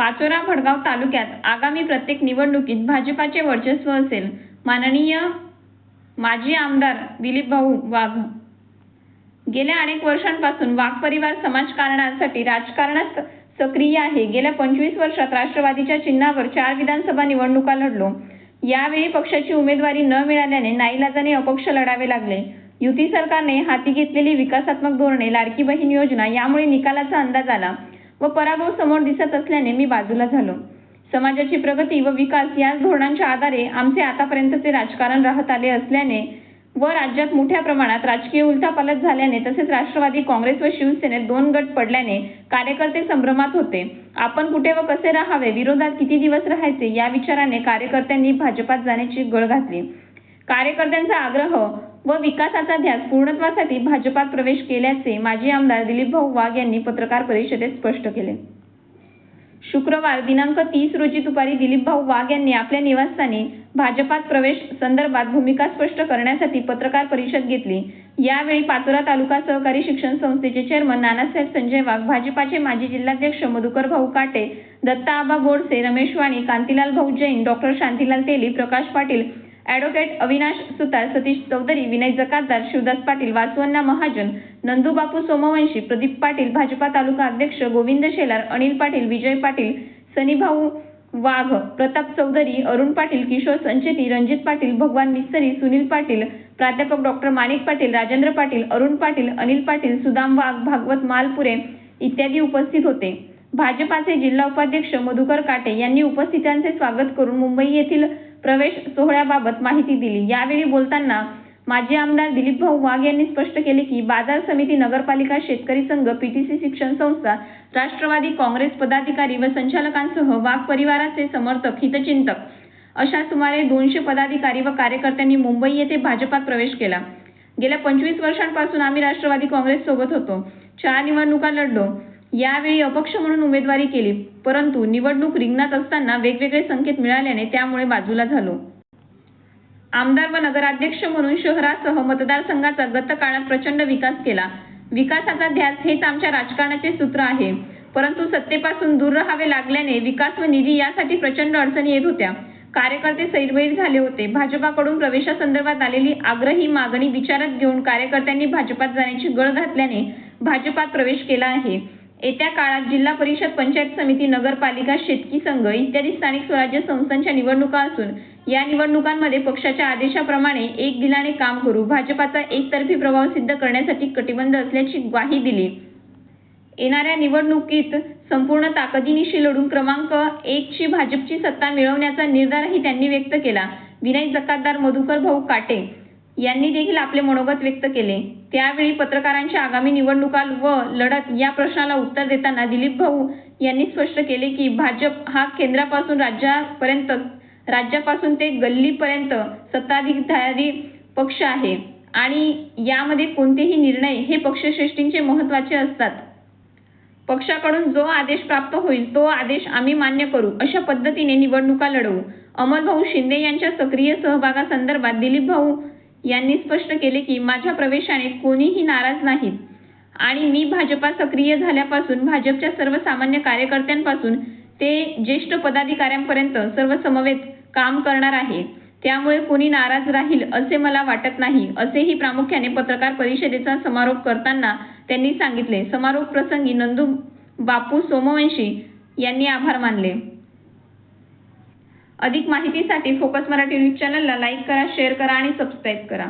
पाचोरा भडगाव तालुक्यात आगामी प्रत्येक निवडणुकीत भाजपाचे वर्चस्व असेल माननीय माजी आमदार दिलीपभाऊ वाघ. गेल्या अनेक वर्षांपासून वाघ परिवार समाजकारणासाठी राजकारणात सक्रिय आहे. गेल्या पंचवीस वर्षात राष्ट्रवादीच्या चिन्हावर चार विधानसभा निवडणुका लढलो. यावेळी पक्षाची उमेदवारी न मिळाल्याने नाईलाजाने अपक्ष लढावे लागले. युती सरकारने हाती घेतलेली विकासात्मक धोरणे लाडकी बहीण योजना यामुळे निकालाचा अंदाज आला. व पराभव समोर दिसत असल्याने मी बाजूला झालो. समाजाची प्रगती व विकास याच धोरणांच्या आधारे आमचे आतापर्यंतचे राजकारण राहत आले असल्याने व राज्यात मोठ्या प्रमाणात राजकीय उलथापालट झाल्याने तसेच राष्ट्रवादी काँग्रेस व शिवसेनेत दोन गट पडल्याने कार्यकर्ते संभ्रमात होते. आपण कुठे व कसे राहावे? विरोधात किती दिवस राहायचे? या विचाराने कार्यकर्त्यांनी भाजपात जाण्याची गळ घातली. कार्यकर्त्यांचा आग्रह व विकासाचा ध्यास पूर्णत्वासाठी भाजपात प्रवेश केल्याचे माजी आमदार दिलीपभाऊ वाघ यांनी पत्रकार परिषदेत स्पष्ट केले. शुक्रवार दिनांक तीस रोजी दुपारी दिलीपभाऊ वाघ यांनी आपल्या निवासस्थानी भाजपात प्रवेश संदर्भात भूमिका स्पष्ट करण्यासाठी पत्रकार परिषद घेतली. यावेळी पाचोरा तालुका सहकारी शिक्षण संस्थेचे चेअरमन नानासाहेब संजय वाघ भाजपाचे माजी जिल्हाध्यक्ष मधुकर भाऊ काटे दत्ता आबा गोडसे रमेश वाणी कांतीलाल भाऊ जैन डॉक्टर शांतीलाल तेली प्रकाश पाटील ॲडव्होकेट अविनाश सुतार सतीश चौधरी विनय जकातदार शिवदास पाटील वासवण्णा महाजन नंदूबापू सोमवंशी प्रदीप पाटील भाजपा तालुका अध्यक्ष गोविंद शेलार अनिल पाटील विजय पाटील सनीभाऊ वाघ प्रताप चौधरी अरुण पाटील किशोर संचेती रणजित पाटील भगवान मिस्त्री सुनील पाटील प्राध्यापक डॉक्टर माणिक पाटील राजेंद्र पाटील अरुण पाटील अनिल पाटील सुदाम वाघ भागवत मालपुरे इत्यादी उपस्थित होते. भाजपाचे जिल्हा उपाध्यक्ष मधुकर काटे यांनी उपस्थितांचे स्वागत करून मुंबई येथील प्रवेश सोहळ्याबाबत माहिती दिली. यावेळी बोलताना माजी आमदार दिलीपभाऊ वाघ यांनी स्पष्ट केले की बाजार समिती नगरपालिका शेतकरी संघ पीटीसी शिक्षण संस्था राष्ट्रवादी काँग्रेस पदाधिकारी व संचालकांसह वाघ परिवाराचे समर्थक हितचिंतक अशा सुमारे दोनशे पदाधिकारी व कार्यकर्त्यांनी मुंबई येथे भाजपात प्रवेश केला. गेल्या पंचवीस वर्षांपासून आम्ही राष्ट्रवादी काँग्रेस सोबत होतो. चार निवडणुका लढलो. यावेळी अपक्ष म्हणून उमेदवारी केली परंतु निवडणूक रिंगणात असताना वेगवेगळे संकेत मिळाल्याने त्यामुळे बाजूला झालो. आमदार व नगराध्यक्ष म्हणून शहरासह मतदारसंघाचा गत काळात प्रचंड विकास केला. विकासाचा ध्यास हेच आमच्या राजकारणाचे सूत्र आहे परंतु सत्तेपासून दूर राहावे लागल्याने विकास व निधी यासाठी प्रचंड अडचणी येत होत्या. कार्यकर्ते सैरभैर झाले होते. भाजपाकडून प्रवेशासंदर्भात आलेली आग्रही मागणी विचारात घेऊन कार्यकर्त्यांनी भाजपात जाण्याची गळ घातल्याने भाजपात प्रवेश केला आहे. येत्या काळात जिल्हा परिषद पंचायत समिती नगरपालिका शेतकी संघ इत्यादी स्थानिक स्वराज्य संस्थांच्या निवडणुका असून या निवडणुकांमध्ये पक्षाच्या आदेशाप्रमाणे एक दिलाने काम करू भाजपाचा एकतर्फी प्रभाव सिद्ध करण्यासाठी कटिबंध असल्याची ग्वाही दिली. येणाऱ्या निवडणुकीत संपूर्ण ताकदीनिशी लढून क्रमांक एकची भाजपची सत्ता मिळवण्याचा निर्धारही त्यांनी व्यक्त केला. विनय जकातदार मधुकर भाऊ काटे यांनी देखील आपले मनोगत व्यक्त केले. त्यावेळी पत्रकारांच्या आगामी निवडणुका व लढत या प्रश्नाला उत्तर देताना दिलीप भाऊ यांनी स्पष्ट केले की भाजप हा केंद्रापासून राज्यापर्यंत राज्यापासून ते गल्लीपर्यंत सत्ताधिकारी पक्ष आहे आणि यामध्ये कोणतेही निर्णय हे पक्षश्रेष्ठींचे महत्त्वाचे असतात. पक्षाकडून जो आदेश प्राप्त होईल तो आदेश आम्ही मान्य करू अशा पद्धतीने निवडणुका लढवू. अमरभाऊ शिंदे यांच्या सक्रिय सहभागासंदर्भात दिलीप भाऊ यांनी स्पष्ट केले की माझ्या प्रवेशाने कोणीही नाराज नाहीत. आणि मी भाजपा सक्रिय झाल्यापासून भाजपच्या सर्वसामान्य कार्यकर्त्यांपासून ते ज्येष्ठ पदाधिकाऱ्यांपर्यंत सर्व समवेत काम करणार आहे त्यामुळे कोणी नाराज राहील असे मला वाटत नाही असेही प्रामुख्याने पत्रकार परिषदेचा समारोप करताना त्यांनी सांगितले. समारोप प्रसंगी नंदू बापू सोमवंशी यांनी आभार मानले. अधिक माहितीसाठी फोकस मराठी न्यूज चॅनलला लाईक करा शेअर करा आणि सबस्क्राईब करा.